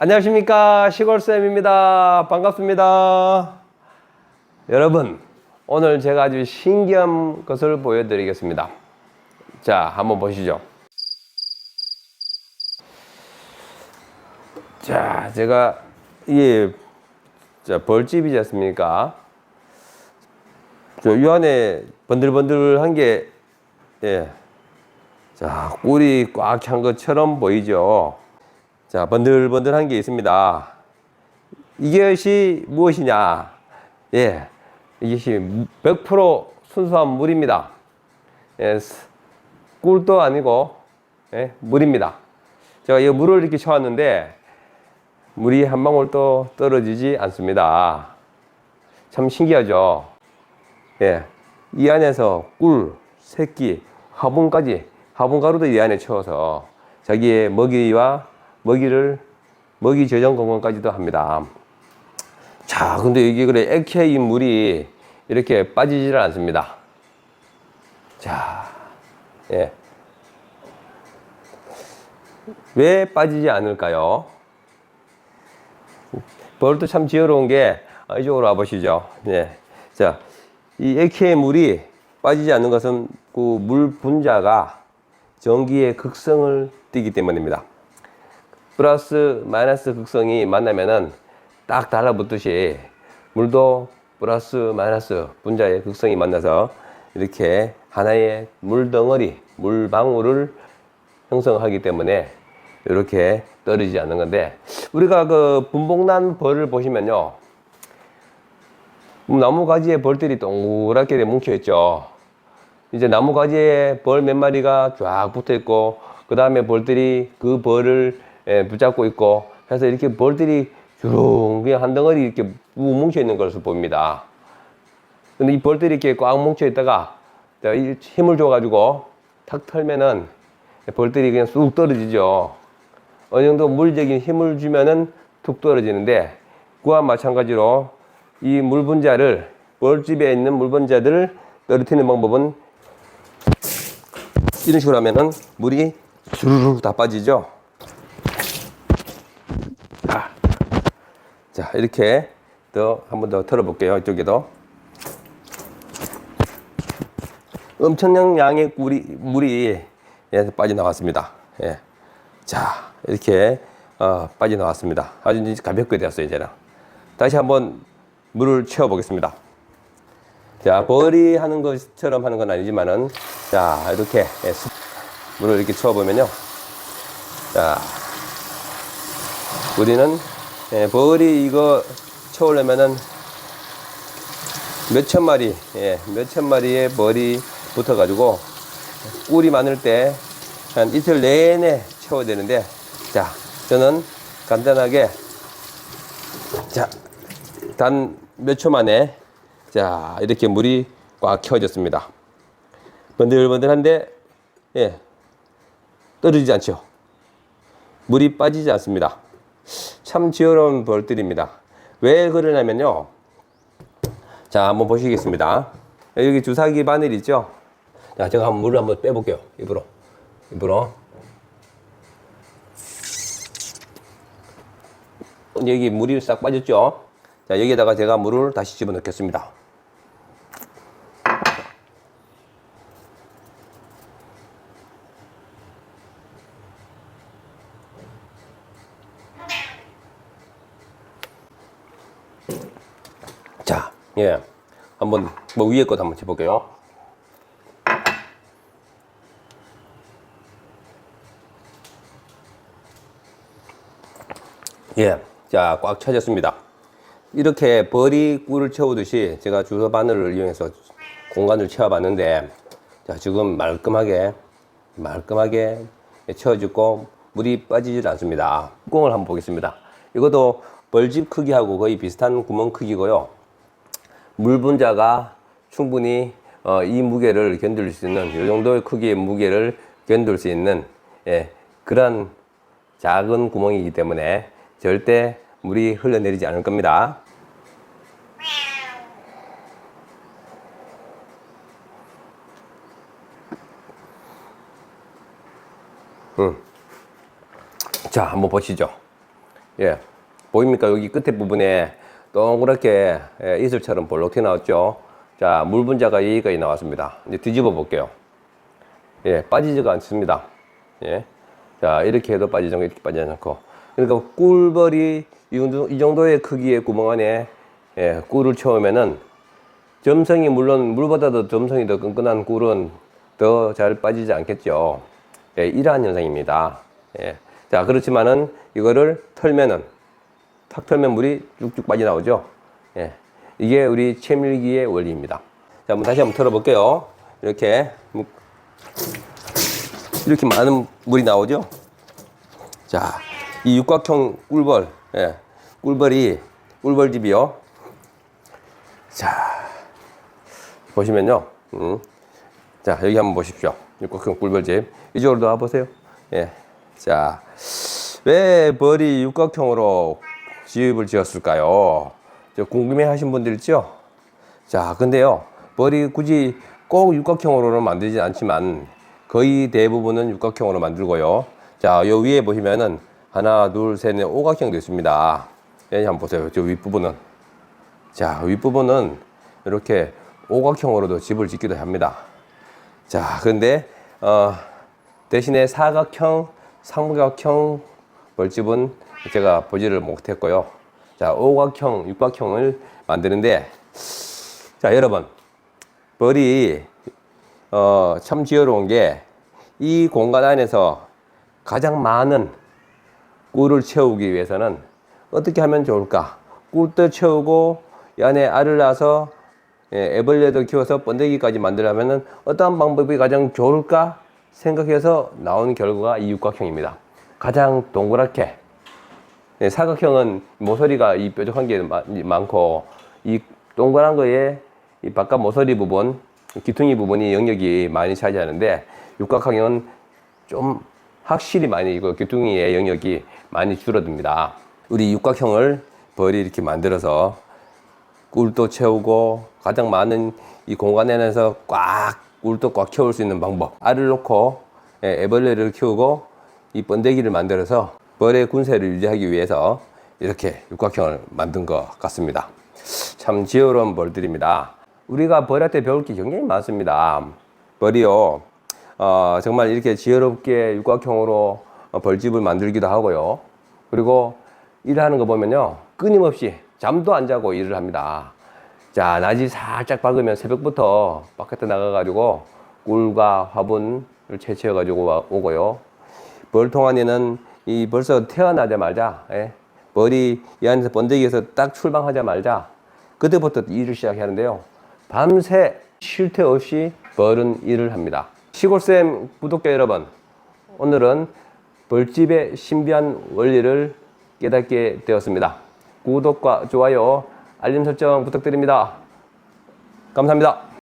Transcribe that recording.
안녕하십니까. 시골쌤입니다. 반갑습니다. 여러분 오늘 제가 아주 신기한 것을 보여드리겠습니다. 자 한번 보시죠. 자 제가 이게 자, 벌집이지 않습니까? 저이 안에 번들번들한 게 예. 자 꿀이 꽉 찬 것처럼 보이죠 자, 번들번들한 게 있습니다. 이것이 무엇이냐? 예, 이것이 100% 순수한 물입니다. 예, 꿀도 아니고, 예, 물입니다. 제가 이 물을 이렇게 쳐왔는데, 물이 한 방울도 떨어지지 않습니다. 참 신기하죠? 예, 이 안에서 꿀, 새끼, 화분까지, 화분가루도 이 안에 채워서 자기의 먹이와 먹이를 먹이 저장 공간까지도 합니다. 자, 근데 이게 그래 액체인 물이 이렇게 빠지지를 않습니다. 자, 예. 왜 빠지지 않을까요? 벌도 참 지혜로운 게 아, 이쪽으로 와보시죠. 예. 자, 이 액체의 물이 빠지지 않는 것은 그 물 분자가 전기의 극성을 띠기 때문입니다. 플러스 마이너스 극성이 만나면은 딱 달라붙듯이 물도 플러스 마이너스 분자의 극성이 만나서 이렇게 하나의 물덩어리, 물방울을 형성하기 때문에 이렇게 떨어지지 않는 건데 우리가 그 분봉난 벌을 보시면요. 나무 가지에 벌들이 동그랗게 뭉쳐 있죠. 이제 나무 가지에 벌 몇 마리가 쫙 붙어 있고 그 다음에 벌들이 그 벌을 예, 붙잡고 있고 해서 이렇게 벌들이 주렁 그냥 한 덩어리 이렇게 뭉쳐 있는 것을 봅니다. 근데 이 벌들이 이렇게 꽉 뭉쳐 있다가 힘을 줘가지고 탁 털면은 벌들이 그냥 쑥 떨어지죠. 어느 정도 물적인 힘을 주면은 툭 떨어지는데 그와 마찬가지로 이 물분자를 벌집에 있는 물분자들을 떨어뜨리는 방법은 이런 식으로 하면은 물이 주르륵 다 빠지죠. 자, 이렇게 더한번 더 털어볼게요. 이쪽에도. 엄청난 양의 물이, 물이 예, 빠져나왔습니다. 예. 자, 이렇게 어, 빠져나왔습니다. 아주 이제 가볍게 되었어요, 이제는. 다시 한번 물을 채워보겠습니다. 자, 벌이 하는 것처럼 하는 건 아니지만은, 자, 이렇게 예, 물을 이렇게 채워보면요. 자, 우리는 예, 벌이 이거 채우려면은 몇 천 마리, 예, 몇 천 마리의 벌이 붙어가지고 꿀이 많을 때 한 이틀 내내 채워야 되는데, 자, 저는 간단하게, 자, 단 몇 초 만에, 자, 이렇게 물이 꽉 채워졌습니다. 번들번들한데, 예, 떨어지지 않죠. 물이 빠지지 않습니다. 참 지혜로운 벌들입니다. 왜 그러냐면요. 자, 한번 보시겠습니다. 여기 주사기 바늘 있죠? 자, 제가 한번 물을 한번 빼볼게요. 입으로. 입으로. 여기 물이 싹 빠졌죠? 자, 여기에다가 제가 물을 다시 집어넣겠습니다. 자, 예. 한번 뭐 위에 것 한번 해볼게요. 예. 자, 꽉 차졌습니다. 이렇게 벌이 꿀을 채우듯이 제가 주사 바늘을 이용해서 공간을 채워봤는데, 자, 지금 말끔하게, 말끔하게 채워지고 물이 빠지질 않습니다. 뚜껑을 한번 보겠습니다. 이것도 벌집 크기하고 거의 비슷한 구멍 크기고요. 물 분자가 충분히 어, 이 무게를 견딜 수 있는 이 정도의 크기의 무게를 견딜 수 있는 예, 그런 작은 구멍이기 때문에 절대 물이 흘러내리지 않을 겁니다. 음. 자, 한번 보시죠. 예. 보입니까? 여기 끝에 부분에 동그랗게 예, 이슬처럼 볼록해 나왔죠. 자, 물 분자가 여기까지 나왔습니다. 이제 뒤집어 볼게요. 예, 빠지지가 않습니다. 예. 자, 이렇게 해도 빠지지 않고 이렇게 빠지지 않고. 그러니까 꿀벌이 이 정도, 이 정도의 크기의 구멍 안에 예, 꿀을 채우면은 점성이 물론 물보다도 점성이 더 끈끈한 꿀은 더 잘 빠지지 않겠죠. 예, 이러한 현상입니다. 예. 자, 그렇지만은 이거를 털면은 탁 털면 물이 쭉쭉 빠져나오죠. 예. 이게 우리 채밀기의 원리입니다. 자, 한번 다시 한번 털어볼게요. 이렇게 무- 이렇게 많은 물이 나오죠. 자, 이 육각형 꿀벌, 예, 꿀벌이 꿀벌집이요. 자, 보시면요. 음. 자, 여기 한번 보십시오. 육각형 꿀벌집. 이쪽으로 나와 보세요. 예. 자, 왜 벌이 육각형으로 집을 지었을까요? 저 궁금해 하신 분들 있죠? 자, 근데요. 벌이 굳이 꼭 육각형으로는 만들지 않지만 거의 대부분은 육각형으로 만들고요. 자, 요 위에 보시면은 하나, 둘, 셋, 넷, 오각형도 있습니다. 여기 한번 보세요. 저 윗부분은. 자, 윗부분은 이렇게 오각형으로도 집을 짓기도 합니다. 자, 근데 어, 대신에 사각형, 삼각형 벌집은 제가 보지를 못했고요. 자, 오각형, 육각형을 만드는데 자, 여러분 벌이 어, 참 지혜로운 게 이 공간 안에서 가장 많은 꿀을 채우기 위해서는 어떻게 하면 좋을까? 꿀도 채우고 이 안에 알을 낳아서 예, 애벌레도 키워서 번데기까지 만들려면은 어떠한 방법이 가장 좋을까 생각해서 나온 결과가 이 육각형입니다. 가장 동그랗게 예, 사각형은 모서리가 이 뾰족한 게 마- 많고 이 동그란 거에 이 바깥 모서리 부분, 기퉁이 부분이 영역이 많이 차지하는데 육각형은 좀 확실히 많이 이거 기퉁이의 영역이 많이 줄어듭니다. 우리 육각형을 벌이 이렇게 만들어서 꿀도 채우고 가장 많은 이 공간 안에서 꽉 꿀도 꽉 채울 수 있는 방법. 알을 놓고 예, 애벌레를 키우고 이 번데기를 만들어서 벌의 군세를 유지하기 위해서 이렇게 육각형을 만든 것 같습니다. 참 지혜로운 벌들입니다. 우리가 벌한테 배울 게 굉장히 많습니다. 벌이요, 어, 정말 이렇게 지혜롭게 육각형으로 어, 벌집을 만들기도 하고요. 그리고 일하는 거 보면요. 끊임없이 잠도 안 자고 일을 합니다. 자, 낮이 살짝 밝으면 새벽부터 바깥에 나가가지고 꿀과 화분을 채취해가지고 와- 오고요. 벌통 안에는 이 벌써 태어나자마자, 예, 벌이 이 안에서 번데기에서 딱 출방하자마자 그때부터 일을 시작하는데요. 밤새 쉴 새 없이 벌은 일을 합니다. 시골쌤 구독자 여러분, 오늘은 벌집의 신비한 원리를 깨닫게 되었습니다. 구독과 좋아요, 알림 설정 부탁드립니다. 감사합니다.